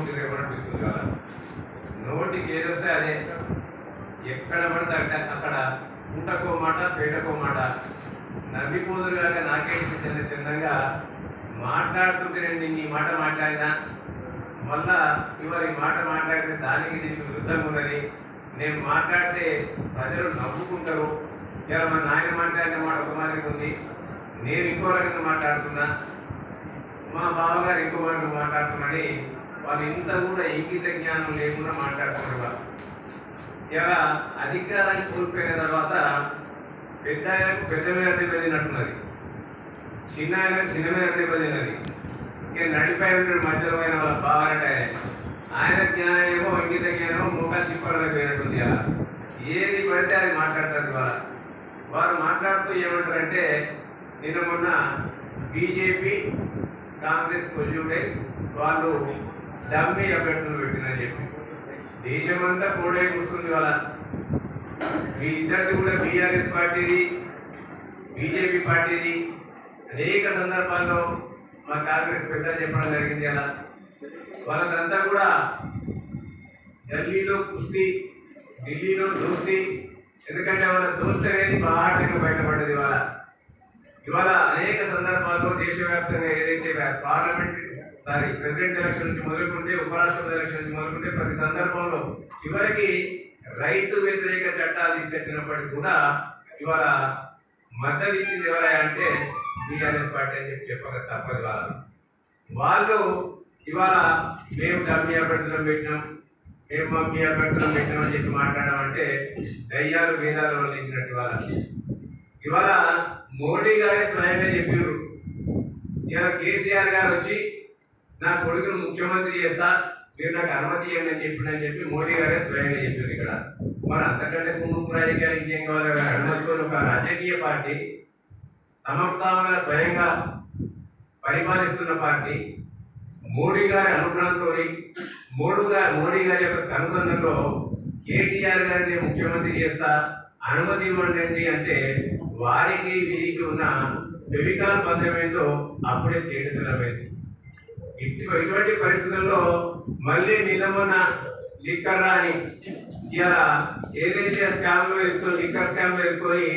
అంటే అదే. ఎక్కడ పడితే అక్కడ అక్కడ ఉంటకో మాట పేటకో మాట. నవ్విపోదురుగాక నాకేసి చిన్న చందంగా. మాట్లాడుతుంటే నేను ఈ మాట మాట్లాడినా? మళ్ళా ఇవాళ ఈ మాట మాట్లాడితే దానికి దీనికి విరుద్ధంగా ఉన్నది. నేను మాట్లాడితే ప్రజలు నవ్వుకుంటారు. ఇలా మా నాయన మాట్లాడిన మాట ఒక మాదిరి ఉంది. నేను ఇంకో రకంగా మాట్లాడుతున్నా. మా బావగారు ఇంకో మాట మాట్లాడుతున్నాడని వాళ్ళు ఇంత కూడా ఇంగిత జ్ఞానం లేకుండా మాట్లాడుతున్నారు ఇలా అధికారాన్ని కోల్పోయిన తర్వాత పెద్ద ఆయనకు పెద్ద మీద దెబ్బతిన్నట్టున్నది చిన్న ఆయనకు చిన్న మీద దెబ్బతిన్నది ఇక నడిపై ఉంటాడు మధ్యలో అయిన వాళ్ళ బాగా ఆయన జ్ఞానం ఏమో ఇంగిత జ్ఞానం ముఖ చిప్పలలో పోయినట్టుంది అలా ఏది పడితే అది మాట్లాడతారు ద్వారా వారు మాట్లాడుతూ ఏమంటారంటే నిన్న మొన్న బీజేపీ కాంగ్రెస్ కొల్లుడై వాళ్ళు డమ్మి అభ్యర్థులు పెట్టినని చెప్పి. దేశమంతా కూడా కూర్చుంది వాళ్ళ. మీ ఇద్దరిది కూడా బీఆర్ఎస్ పార్టీది బీజేపీ పార్టీది. అనేక సందర్భాల్లో మా కాంగ్రెస్ పెద్దలు చెప్పడం జరిగింది అలా. వాళ్ళదంతా కూడా ఢిల్లీలో కుస్తీ ఢిల్లీలో దోస్తీ. ఎందుకంటే వాళ్ళ దోస్తి అనేది బాగా బయటపడ్డది ఇవాళ ఇవాళ అనేక సందర్భాల్లో దేశవ్యాప్తంగా ఏదైతే పార్లమెంట్ సారీ ప్రెసిడెంట్ ఎలక్షన్ నుంచి మొదలుకుంటే ఉపరాష్ట్రపతి ఎలక్షన్ నుంచి మొదలుకుంటే ప్రతి సందర్భంలో చివరికి రైతు వ్యతిరేక చట్టాలు తీసుకొచ్చినప్పటికీ కూడా ఇవాళ మద్దతు ఇచ్చింది ఎవరా అంటే బీఆర్ఎస్ పార్టీ అని చెప్పి చెప్పక తప్పదు వాళ్ళు వాళ్ళు ఇవాళ మేము డమ్మీ అభ్యర్థులను పెట్టినాం మేము మమ్మీ అభ్యర్థులను పెట్టినాం అని చెప్పి మాట్లాడడం అంటే దయ్యాలు వేదాలు వల్లించినట్టు వాళ్ళ ఇవాళ మోడీ గారే స్వయంగా చెప్పారు ఇవాళ కేసీఆర్ గారు వచ్చి నా కొడుకును ముఖ్యమంత్రి చేస్తా మీరు నాకు అనుమతి ఇవ్వండి అని చెప్పినని చెప్పి మోడీ గారే స్వయంగా చెప్పారు ఇక్కడ. మరి అంతకంటే ముందు రాజకీయాలు ఇంకేం కావాలి? అనుమతితో ఒక రాజకీయ పార్టీ సమర్థంగా స్వయంగా పరిపాలిస్తున్న పార్టీ. మోడీ గారి అనుగ్రహంతో మోడీ గారి మోడీ గారి యొక్క కనుసన్నలో కేటీఆర్ గారిని ముఖ్యమంత్రి చేస్తా అనుమతి ఇవ్వండి అంటే వారికి వీరికి ఉన్న ఫెవికాల్ బంధం ఏంటో అప్పుడే తేటతెల్లమైంది ఇప్పుడు ఇటువంటి పరిస్థితుల్లో మళ్ళీ నిన్న లిక్కర్ అని ఇలా ఏదైతే స్కామ్లో వేసుకొని లిక్కర్ స్కామ్ వేసుకొని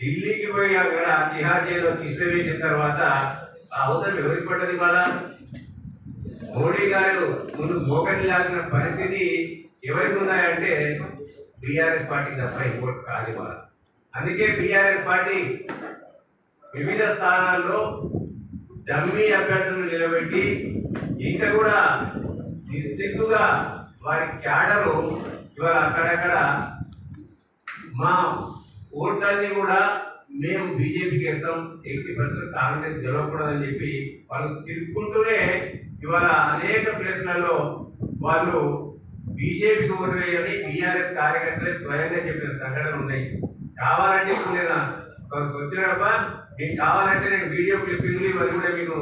ఢిల్లీకి పోయి అక్కడ తిహార్ జైల్లో తీసుకువేసిన తర్వాత ఆ అవసరం ఎవరికి పడ్డది వాళ్ళ మోడీ గారు ముందు మోకరిల్లాల్సిన పరిస్థితి ఎవరికి ఉన్నాయంటే బీఆర్ఎస్ పార్టీ తప్ప ఇంకోటి కాదు ఇవాళ. అందుకే బీఆర్ఎస్ పార్టీ వివిధ స్థానాల్లో డమ్మీ అభ్యర్థులను నిలబెట్టి ఇంకా కూడా డిస్ట్రిక్ట్గా వారి క్యాడరు ఇవాళ అక్కడక్కడ మా ఓట్లన్నీ కూడా మేము బీజేపీకి ఇస్తాం ఎయిటీ పర్సెంట్ కాంగ్రెస్ గెలవకూడదని చెప్పి వాళ్ళు తిరుక్కుంటూనే ఇవాళ అనేక ప్రశ్నల్లో వాళ్ళు బీజేపీకి ఓటు వేయాలని బీఆర్ఎస్ కార్యకర్తలే స్వయంగా చెప్పిన సంఘటనలు ఉన్నాయి. కావాలంటే ఇప్పుడు వచ్చినప్ప మీకు కావాలంటే నేను వీడియో క్లిప్పింగ్లు ఇవన్నీ కూడా మీకు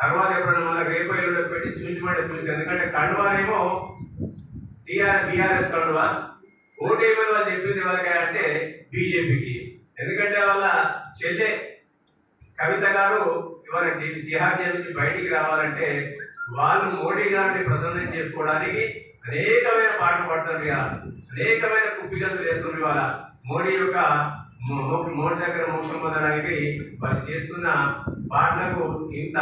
తర్వాత ఎప్పుడైనా మళ్ళీ రేపు ఎల్లుండి పెట్టి చూపించమంటే చూపించాను ఎందుకంటే కండువానేమో టీఆర్ బీఆర్ఎస్ కండువా ఓటేమని వాళ్ళు చెప్పింది ఎవరికై అంటే బీజేపీకి ఎందుకంటే వాళ్ళ చెల్లె కవిత గారు ఇవాళ డి- జిహాద్ నుంచి బయటికి రావాలంటే వాళ్ళు మోడీ గారిని ప్రసన్నం చేసుకోవడానికి అనేకమైన పాటలు పడుతుంది ఇక. అనేకమైన కుప్పిగంతులు వేస్తుంది ఇవాళ మోడీ యొక్క మో- దగ్గర మోసం పొందడానికి చేస్తున్న పాటలకు ఇంత